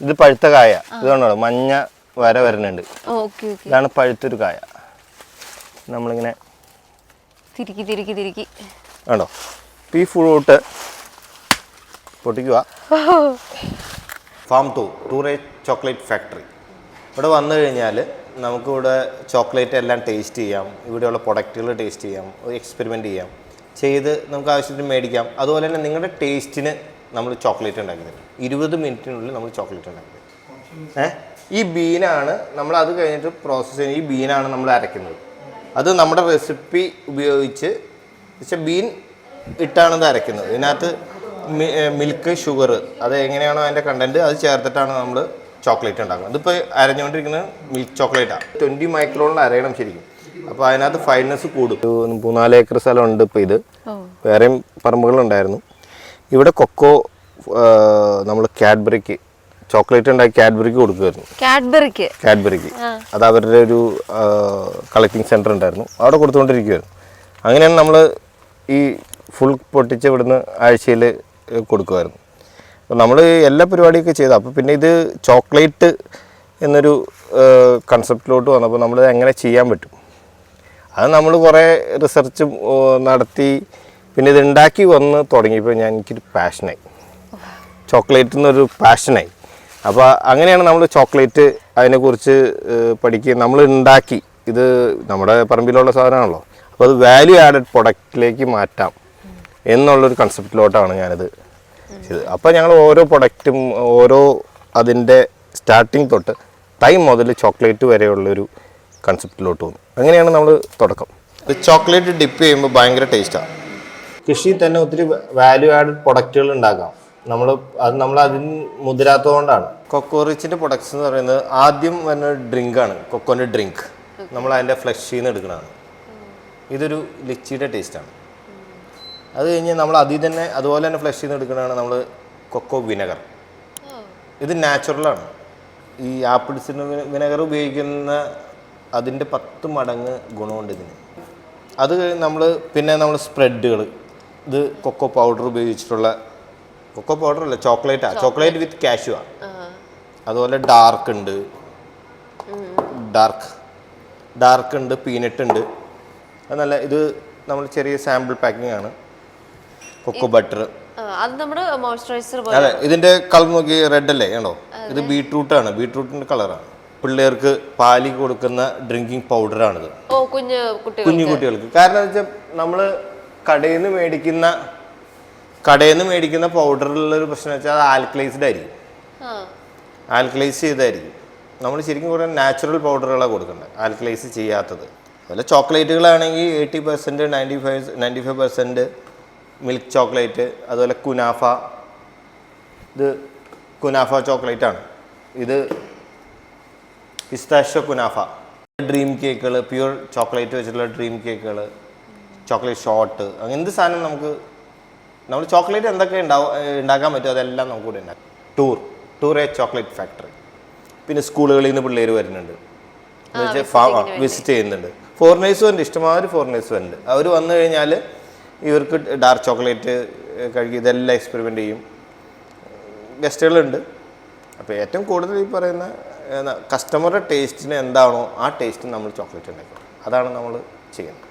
ഇത് പഴുത്ത കായ. ഇതുകൊണ്ടോ മഞ്ഞ വര വരുന്നുണ്ട്. Okay okay. ഇതാണ് പഴുത്തൊരു കായ. നമ്മളിങ്ങനെ തിരുക്കി തിരുക്കി തിരുക്കി. കണ്ടോ? ഈ ഫ്രൂട്ട് പൊട്ടിക്കുക ഫാം ടു ടൂറേ ചോക്ലേറ്റ് ഫാക്ടറി. ഇവിടെ വന്നു കഴിഞ്ഞാൽ നമുക്കിവിടെ ചോക്ലേറ്റ് എല്ലാം ടേസ്റ്റ് ചെയ്യാം. ഇവിടെയുള്ള പ്രൊഡക്റ്റുകൾ ടേസ്റ്റ് ചെയ്യാം. എക്സ്പെരിമെന്റ് ചെയ്യാം. ചെയ്ത് നമുക്ക് ആവശ്യത്തിന് മേടിക്കാം. അതുപോലെ തന്നെ നിങ്ങളുടെ ടേസ്റ്റിന് നമ്മൾ ചോക്ലേറ്റ് ഉണ്ടാക്കി തരും ഇരുപത് മിനിറ്റിനുള്ളിൽ നമ്മൾ ചോക്ലേറ്റ് ഉണ്ടാക്കി തരും ഏ? ഈ ബീനാണ് നമ്മൾ അത് കഴിഞ്ഞിട്ട് പ്രോസസ്സ് ചെയ്യുന്ന ഈ ബീനാണ് നമ്മൾ അരയ്ക്കുന്നത്. അത് നമ്മുടെ റെസിപ്പി ഉപയോഗിച്ച് പക്ഷേ ബീൻ ഇട്ടാണ് ഇത് അരയ്ക്കുന്നത്. ഇതിനകത്ത് മിൽക്ക് ഷുഗർ അത് എങ്ങനെയാണോ അതിന്റെ കണ്ടന്റ് അത് ചേർത്തിട്ടാണ് നമ്മൾ ചോക്ലേറ്റ് ഉണ്ടാക്കുന്നത്. ഇതിപ്പോൾ അരഞ്ഞുകൊണ്ടിരിക്കുന്നത് മിൽക്ക് ചോക്ലേറ്റാണ് ട്വന്റി മൈക്രോണിൽ അരയണം ശരിക്കും. അപ്പോൾ അതിനകത്ത് ഫൈനസ് കൂടും. മൂന്നാൽ ഏക്കർ സ്ഥലമുണ്ട് ഇപ്പോൾ ഇത്. വേറെയും പറമ്പുകളുണ്ടായിരുന്നു. ഇവിടെ കൊക്കോ നമ്മൾ കാഡ്ബറിക്ക് ചോക്ലേറ്റ് ഉണ്ടാക്കി കാഡ്ബറിക്ക് കൊടുക്കുമായിരുന്നു കാഡ്ബറിക്ക്? കാഡ്ബറിക്ക്. അത് അവരുടെ ഒരു കളക്ടിങ് സെന്റർ ഉണ്ടായിരുന്നു. അവിടെ കൊടുത്തുകൊണ്ടിരിക്കുമായിരുന്നു അങ്ങനെയാണ് നമ്മൾ ഈ ഫുൾ പൊട്ടിച്ച് ഇവിടുന്ന് ആഴ്ചയിൽ കൊടുക്കുമായിരുന്നു അപ്പോൾ നമ്മൾ എല്ലാ പരിപാടിയൊക്കെ ചെയ്തു. അപ്പോൾ പിന്നെ ഇത് ചോക്ലേറ്റ് എന്നൊരു കൺസെപ്റ്റിലോട്ട് വന്നപ്പോൾ നമ്മൾ എങ്ങനെ ചെയ്യാൻ പറ്റും? അത് നമ്മൾ കുറേ റിസർച്ച് നടത്തി പിന്നെ ഇത് ഉണ്ടാക്കി വന്ന് തുടങ്ങിയപ്പോൾ ഞാൻ എനിക്കൊരു പാഷനായി ചോക്ലേറ്റ് എന്നൊരു പാഷനായി അപ്പോൾ അങ്ങനെയാണ് നമ്മൾ ചോക്ലേറ്റ് അതിനെക്കുറിച്ച് പഠിക്കുകയും നമ്മൾ ഉണ്ടാക്കി. ഇത് നമ്മുടെ പറമ്പിലുള്ള സാധനമാണല്ലോ. അപ്പോൾ അത് വാല്യൂ ആഡഡ് പ്രൊഡക്റ്റിലേക്ക് മാറ്റാം എന്നുള്ളൊരു കൺസെപ്റ്റിലോട്ടാണ് ഞാനിത് ചെയ്തത്. അപ്പോൾ ഞങ്ങൾ ഓരോ പ്രൊഡക്റ്റും ഓരോ അതിന്റെ സ്റ്റാർട്ടിങ് തൊട്ട് തൈ മുതൽ ചോക്ലേറ്റ് വരെയുള്ളൊരു കൺസെപ്റ്റിലോട്ട് വന്നു. അങ്ങനെയാണ് നമ്മൾ തുടക്കം. ഇത് ചോക്ലേറ്റ് ഡിപ്പ് ചെയ്യുമ്പോൾ ഭയങ്കര ടേസ്റ്റാണ് കൃഷിയിൽ തന്നെ ഒത്തിരി വാല്യൂ ആഡഡ് പ്രൊഡക്റ്റുകൾ ഉണ്ടാക്കാം. നമ്മൾ അത് നമ്മൾ അതിന് മുതിരാത്തതുകൊണ്ടാണ്. കൊക്കോറിച്ചിന്റെ പ്രൊഡക്ട്സ് എന്ന് പറയുന്നത് ആദ്യം വരുന്ന ആണ്. കൊക്കോന്റെ ഡ്രിങ്ക് നമ്മൾ അതിന്റെ ഫ്ലഷിൽ നിന്ന് എടുക്കുന്നതാണ് ഇതൊരു ലിച്ചിയുടെ ടേസ്റ്റാണ് അത് കഴിഞ്ഞ് നമ്മൾ അതിൽ തന്നെ അതുപോലെ തന്നെ ഫ്ലഷ് നിന്ന് എടുക്കുന്നതാണ് നമ്മൾ കൊക്കോ വിനെഗർ ഇത് നാച്ചുറലാണ് ഈ ആപ്പിൾസിന് വിനെഗർ ഉപയോഗിക്കുന്ന അതിന്റെ പത്ത് മടങ്ങ് ഗുണമുണ്ട് ഇതിന്. അത് നമ്മൾ പിന്നെ നമ്മൾ സ്പ്രെഡുകൾ ഇത് കൊക്കോ പൗഡർ ഉപയോഗിച്ചിട്ടുള്ള കൊക്കോ പൗഡർ അല്ല ചോക്ലേറ്റ് ആ. ചോക്ലേറ്റ് വിത്ത് കാഷ്യൂ ആണ് അതുപോലെ ഡാർക്ക് ഉണ്ട്. ഡാർക്ക് ഡാർക്ക് ഉണ്ട് പീനട്ട് ഉണ്ട്. അത് നല്ല ഇത് നമ്മൾ ചെറിയ സാമ്പിൾ പാക്കിംഗ് ആണ്. കൊക്കോ ബട്ടർ അത് നമ്മുടെ മോയ്സ്ചറൈസർ അതെ ഇതിന്റെ കളർ നോക്കി റെഡ് അല്ലേ ആണോ ഇത് ബീട്രൂട്ട് ആണ്. ബീട്രൂട്ടിന്റെ കളറാണ് പിള്ളേർക്ക് പാലി കൊടുക്കുന്ന ഡ്രിങ്കിങ് പൗഡറാണിത് കുഞ്ഞു കുട്ടികൾക്ക്. കാരണം വെച്ചാൽ നമ്മൾ കടയിൽ നിന്ന് മേടിക്കുന്ന കടയിൽ നിന്ന് മേടിക്കുന്ന പൗഡറിലുള്ളൊരു പ്രശ്നം വെച്ചാൽ അത് ആൽക്കലൈസ്ഡ് ആയിരിക്കും. ആൽക്കലൈസ് ചെയ്തായിരിക്കും. നമ്മൾ ശരിക്കും കുറേ നാച്ചുറൽ പൗഡറുകളാണ് കൊടുക്കേണ്ടത് ആൽക്കലൈസ് ചെയ്യാത്തത്. അതുപോലെ ചോക്ലേറ്റുകളാണെങ്കിൽ eighty percent ninety five ninety five percent milk chocolate അതുപോലെ കുനാഫ. ഇത് കുനാഫ ചോക്ലേറ്റാണ്. ആണ് ഇത് പിസ്താഷ്യോ കുനാഫ. ഡ്രീം കേക്കുകൾ പ്യൂർ ചോക്ലേറ്റ് വെച്ചിട്ടുള്ള ഡ്രീം കേക്കുകൾ ചോക്ലേറ്റ് ഷോട്ട് അങ്ങനെ എന്ത് സാധനം നമുക്ക് നമ്മൾ ചോക്ലേറ്റ് എന്തൊക്കെ ഉണ്ടാവും ഉണ്ടാക്കാൻ പറ്റുമോ അതെല്ലാം നമുക്ക് കൂടെ ഉണ്ടാക്കാം. Tour tour a chocolate factory. പിന്നെ സ്കൂളുകളിൽ നിന്ന് പിള്ളേർ വരുന്നുണ്ട്. വിസിറ്റ് ചെയ്യുന്നുണ്ട്. ഫോറിനേഴ്സ് ഉണ്ട് ഇഷ്ടമാതിരി ഫോറിനേഴ്സ് ഉണ്ട്. അവർ വന്നു കഴിഞ്ഞാൽ ഇവർക്ക് ഡാർക്ക് ചോക്ലേറ്റ് കഴുകി ഇതെല്ലാം എക്സ്പെരിമെന്റ് ചെയ്യും. ഗസ്റ്റുകളുണ്ട്. അപ്പോൾ ഏറ്റവും കൂടുതൽ ഈ പറയുന്ന കസ്റ്റമറുടെ ടേസ്റ്റിന് എന്താണോ ആ ടേസ്റ്റിന് നമ്മൾ ചോക്ലേറ്റ് ഉണ്ടാക്കുക. അതാണ് നമ്മൾ ചെയ്യുന്നത്.